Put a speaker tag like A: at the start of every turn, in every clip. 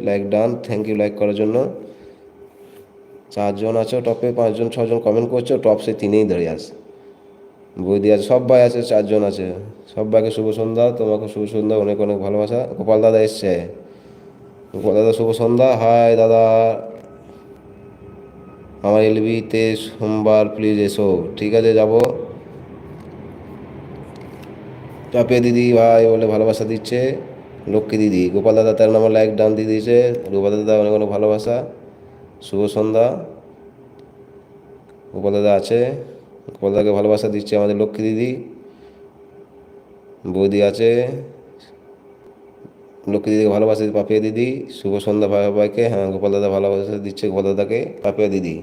A: Like done thank you like করার জন্য। চারজন আছো টপে পাঁচজন ছজন কমেন্ট করছ টপ সে তিনেই দাঁড়িয়ে আছে। বৌদি আছে সবাই আছে, চারজন আছে। সবাইকে শুভ সন্ধ্যা, তোমাকে শুভ সন্ধ্যা, অনেক অনেক ভালোবাসা। গোপাল দাদা এসছে। গোপাল দাদা, শুভ সন্ধ্যা। হাই দাদা। আমার এলবিতে সোমবার প্লিজ এসো। ঠিক আছে, যাব। টপে দিদি ভাই বলে ভালোবাসা দিচ্ছে। লক্ষ্মী দিদি, গোপাল দাদা, তার নামে লাইক ডান দিয়ে দিয়েছে গোপাল দাদা অনেক অনেক ভালোবাসা, শুভ সন্ধ্যা। গোপাল দাদা আছে, গোপাল দাদাকে ভালোবাসা দিচ্ছে আমাদের লক্ষ্মী দিদি। বৌদি আছে, লক্ষ্মী দিদিকে ভালোবাসা দিচ্ছে পাপিয়া দিদি, শুভ সন্ধ্যা ভাই ভাইকে হ্যাঁ গোপাল দাদা ভালোবাসা দিচ্ছে গোপাল দাদাকে, পাপিয়া দিদি।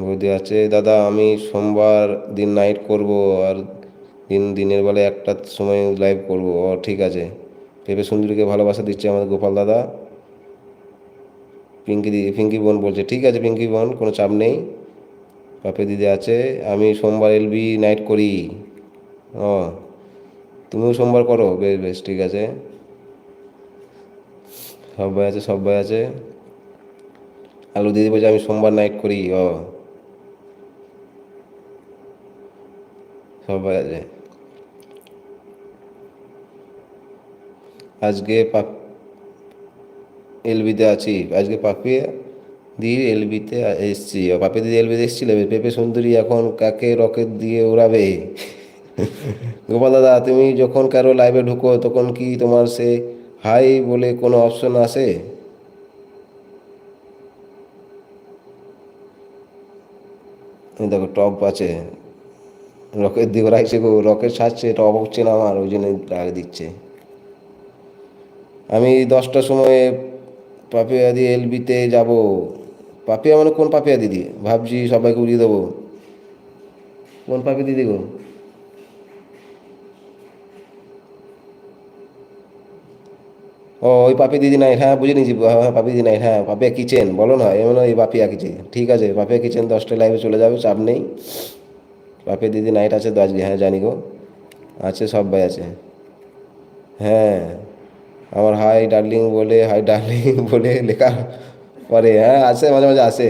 A: বৌদি আছে, দাদা, আমি সোমবার দিন নাইট করব আর দিন, দিনের বেলায় একটার সময় লাইভ করব। ও, ঠিক আছে। পেপে সুন্দরীকে ভালোবাসা দিচ্ছে আমাদের গোপাল দাদা। পিঙ্কি দিদি পিঙ্কি বোন বলছে, ঠিক আছে পিঙ্কি বোন, কোনো চাপ নেই। পাপে দিদি আছে, আমি সোমবার এলবি নাইট করি। ও, তুমিও সোমবার করো? বেশ বেশ, ঠিক আছে। সবাই আছে সবাই আছে। আলু দিদি বলছে, আমি সোমবার নাইট করি। ও সবাই আজকে পাপ এলবিতে আছি, আজকে পাপিয়ে দি এলবিতে এসছি। পাপি দিদি এলবিতে এসেছিল, পেপে সুন্দরী এখন কাকে রকেট দিয়ে উড়াবে? গোপাল দাদা, তুমি যখন কারও লাইভে ঢুকো, তখন কি তোমার সে হাই বলে কোনো অপশন আসে দেখো টপ আছে। রকেট দিয়ে রাখছে গো, রকেট ছাড়ছে টপ হচ্ছে না আমার, ওই জন্য আগে দিচ্ছে। আমি দশটার সময় পাপিয়া দিয়ে এলবিতে যাব। পাপিয়া মানে কোন পাপিয়া দিদি? ভাবছি সবাইকে উড়িয়ে দেবো। কোন পাপি দিদি গো? ও, ওই পাপি দিদি নাই হ্যাঁ বুঝে নিয়েছি হ্যাঁ পাপি দিদি নাই হ্যাঁ পাপিয়া কিচেন, বলো না এমন ওই পাপিয়া কিচেন, ঠিক আছে, পাপিয়া কিচেন দশটায় লাইভে চলে যাবে, চাপ নেই। পাপিয়া দিদি নাইট আছে, তো আজকে হ্যাঁ জানি গো আছে সবাই আছে। হ্যাঁ আমার হাই ডার্লিং বলে হাই ডার্লিং বলে লেখা পরে হ্যাঁ আসে মাঝে মাঝে আসে।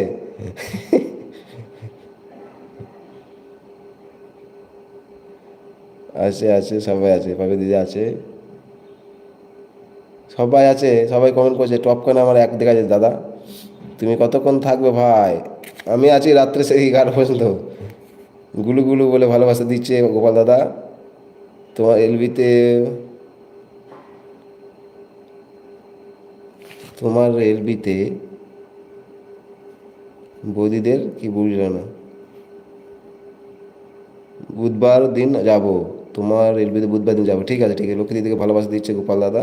A: আছে আছে সবাই আছে পাপি দিদি আছে। সবাই আছে সবাই কমেন্ট করছে টপ করে আমার এক দেখা যায় দাদা। তুমি কতক্ষণ থাকবে ভাই? আমি আছি রাত্রে সেই এগারো পর্যন্ত। গুলু গুলু বলে ভালোবাসা দিচ্ছে গোপাল দাদা। তোমার এলবিতে তোমার এলবিতে বৌদিদের কি বুঝল না? বুধবার দিন যাব। তোমার এলবিতে বুধবার দিন যাব। ঠিক আছে ঠিক আছে। লক্ষ্মী দিদিকে ভালোবাসা দিচ্ছে গোপাল দাদা।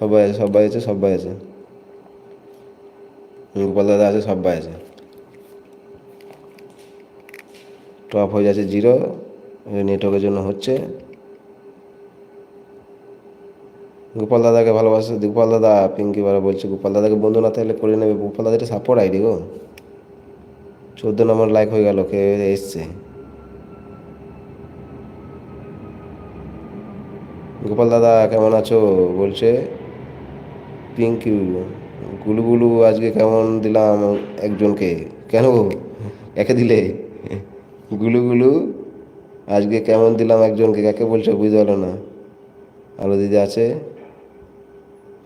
A: সবাই আছে সবাই আছে সবাই আছে। গোপাল দাদা আছে, সবাই আছে। টপ হয়ে যাচ্ছে জিরো নেটওয়ার্কের জন্য হচ্ছে। গোপাল দাদাকে ভালোবাসে, গোপাল দাদা, পিঙ্কি বারা বলছে, গোপাল দাদাকে বন্ধু না থাকলে করে নেবে, গোপাল দাদা এটা সাপোর্ট আইডি গো। চোদ্দ নম্বর লাইক হয়ে গেল, কে এসছে? গোপাল দাদা, কেমন আছো? বলছে, পিঙ্কি গুলু গুলু আজকে কেমন দিলাম একজনকে? কেন একে দিলে? গুলু গুলু, আজকে কেমন দিলাম একজনকে? কাকে বলছো বুঝতে পারল না। আলো দিদি আছে,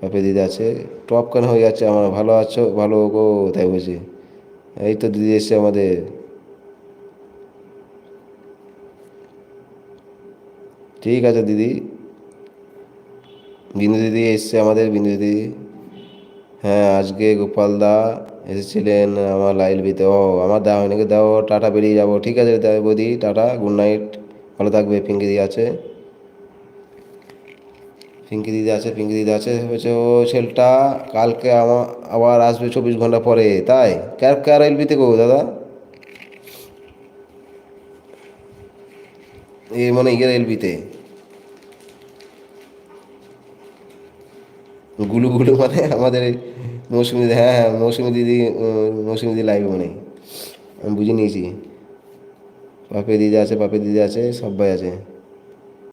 A: পাপে দিদি আছে, টপ কেন হয়ে যাচ্ছে? আমার ভালো আছো, ভালো গো, তাই বলছি। এই তো দিদি এসছে আমাদের। ঠিক আছে দিদি। বিন্দু দিদি এসছে আমাদের বিন্দু দিদি। হ্যাঁ আজকে গোপাল দা এসেছিলেন আমার লাইল বিতে। ও, আমার দেওয়া হয়নি দাও, টাটা, বেরিয়ে যাব। ঠিক আছে বৌদি, টাটা গুড নাইট ভালো থাকবে, পিঙ্কি দিদি আছে। পিঙ্কি দিদি আছে, পিঙ্কি দিদি আছে। হচ্ছে ও ছেলেটা কালকে আমার আবার আসবে চব্বিশ ঘণ্টা পরে। তাই? ক্যার ক্যার এলবিতে গো, দাদা? এই মানে ইয়ের এলবিতে গুলু গুলু মানে আমাদের মৌসুমি দিদি হ্যাঁ হ্যাঁ মৌসুমি দিদি উম, মৌসুমি দিদি লাইভ মানে আমি বুঝে নিয়েছি পাপে দিদি আছে পাপে দিদি আছে সবাই আছে